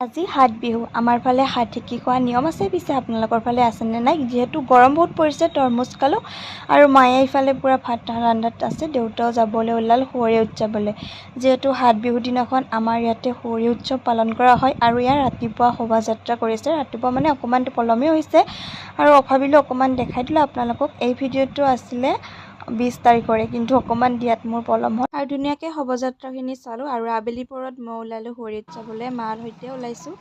আজি সাত বিহু। আমাৰ ফালে সাত ঢেঁকী খোৱা নিয়ম আছে পিছে। আপোনালোকৰ ফালে আছেনে নাই? যিহেতু গৰম বহুত পৰিছে, তৰমুজ খালোঁ। আৰু মায়ে ইফালে পূৰা ভাত ৰান্ধাত আছে, দেউতাও যাবলৈ ওলাল সুঁৱৰি উৎসৱলৈ। যিহেতু সাত বিহুৰ দিনাখন আমাৰ ইয়াতে সুঁৱৰি উৎসৱ পালন কৰা হয় আৰু ইয়াৰ ৰাতিপুৱা শোভাযাত্ৰা কৰিছে। ৰাতিপুৱা মানে অকণমান পলমেই হৈছে। আৰু ভাবিলোঁ অকণমান দেখাই দিলোঁ। আপোনালোকক এই ভিডিঅ'টো আছিলে বিছ তাৰিখৰে, কিন্তু অকণমান দিয়াত মোৰ পলম হ'ল। আৰু ধুনীয়াকৈ শোভাযাত্ৰাখিনি চালোঁ আৰু আবেলি পৰত মই ওলালোঁ সুঁৱৰি উৎসৱলৈ মাৰ সৈতে ওলাইছোঁ।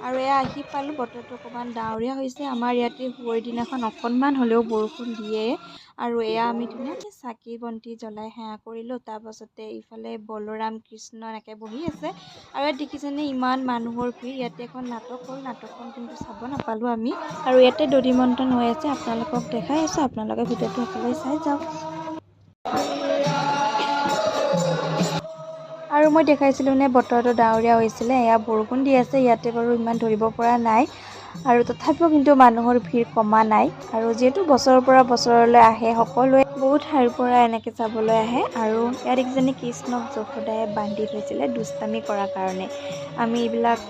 আৰু এয়া আহি পালোঁ বতৰটো অকণমান ডাৱৰীয়া হৈছে। আমাৰ ইয়াতে সুঁৱৰি দিনাখন অকণমান হ'লেও বৰষুণ দিয়ে। আৰু এয়া আমি ধুনীয়াকৈ চাকি বন্তি জ্বলাই সেৱা কৰিলোঁ। তাৰপাছতে ইফালে বলোৰাম কৃষ্ণ এনেকৈ বহি আছে। আৰু ইয়াত দেখিছেনে ইমান মানুহৰ ভিৰ। ইয়াতে এখন নাটক হ'ল। নাটকখন কিন্তু চাব নাপালোঁ আমি। আৰু ইয়াতে দধি মন্থন হৈ আছে। আপোনালোকক দেখাই আছোঁ। আপোনালোকে ভিডিঅ'টো সকলোৱে চাই যাওক। আৰু মই দেখাইছিলোঁ নে বতৰটো ডাৱৰীয়া হৈছিলে এয়া বৰষুণ দি আছে ইয়াতে বাৰু ইমান ধৰিব পৰা নাই। আৰু তথাপিও কিন্তু মানুহৰ ভিৰ কমা নাই। আৰু যিহেতু বছৰৰ পৰা বছৰলৈ আহে সকলোৱে বহুত ঠাইৰ পৰা এনেকৈ চাবলৈ আহে। আৰু ইয়াত দেখিছেনে কৃষ্ণক যশোদায়ে বান্ধি থৈছিলে দুষ্টামি কৰাৰ কাৰণে। আমি এইবিলাক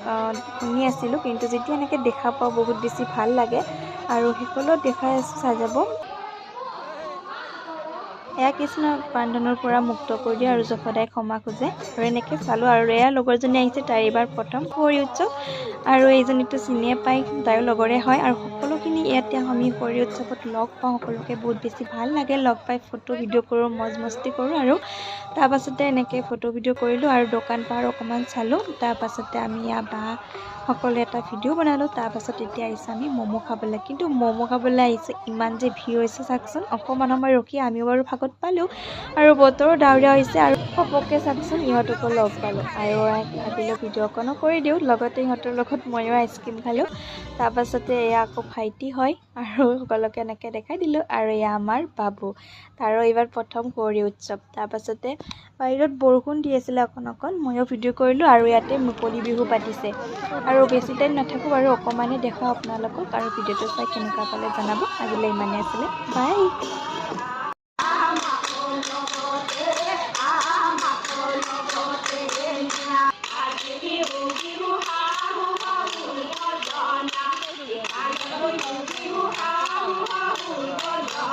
শুনি আছিলোঁ কিন্তু যেতিয়া এনেকৈ দেখা পাওঁ বহুত বেছি ভাল লাগে। আৰু সকলো দেখাই আছোঁ চাই যাব। এয়া কৃষ্ণক বান্ধনৰ পৰা মুক্ত কৰি দিয়ে আৰু যশোদাই ক্ষমা খোজে। আৰু এনেকৈ চালোঁ আৰু এয়া লগৰজনী আহিছে তাইৰ এইবাৰ প্ৰথম সুঁৱৰি উৎসৱ আৰু এইজনীতো চিনিয়ে পাই তাইও লগৰে হয় আৰু সকলোখিনি ইয়াতে আমি সুঁৱৰি উৎসৱত লগ পাওঁ সকলোকে বহুত বেছি ভাল লাগে। লগ পাই ফটো ভিডিঅ' কৰোঁ মজ মস্তি কৰোঁ আৰু তাৰপাছতে এনেকৈ ফটো ভিডিঅ' কৰিলোঁ আৰু দোকান পাৰ অকণমান চালোঁ। তাৰপাছতে আমি ইয়াৰ বা সকলোৱে এটা ভিডিঅ' বনালোঁ। তাৰপাছত এতিয়া আহিছোঁ আমি ম'ম' খাবলৈ। কিন্তু ম'ম' খাবলৈ আহিছোঁ ইমান যে ভিৰ হৈছে চাওকচোন। অকণমান সময় ৰখি আমিও বাৰু ভাগত পালোঁ আৰু বতৰো ডাৱৰীয়া হৈছে আৰু ঘপককৈ চাওকচোন ইহঁতকো লগ পালোঁ। আৰু ভাবিলোঁ ভিডিঅ' অকণো কৰি দিওঁ লগতে ইহঁতৰ লগত ময়ো আইচক্ৰীম খালোঁ। তাৰপাছতে এয়া আকৌ ভাইটি হয় আৰু সকলোকে এনেকৈ দেখাই দিলোঁ। আৰু এয়া আমাৰ বাবু তাৰো এইবাৰ প্ৰথম সুঁৱৰি উৎসৱ। তাৰপাছতে বাহিৰত বৰষুণ দি আছিলে অকণ অকণ ময়ো ভিডিঅ' কৰিলোঁ আৰু ইয়াতে মুকলি বিহু পাতিছে। আৰু বেছি টাইম নাথাকোঁ বাৰু অকণমানেই দেখাওঁ আপোনালোকক আৰু ভিডিঅ'টো চাই কেনেকুৱা পালে জনাব। আজিলৈ ইমানেই আছিলে বাই!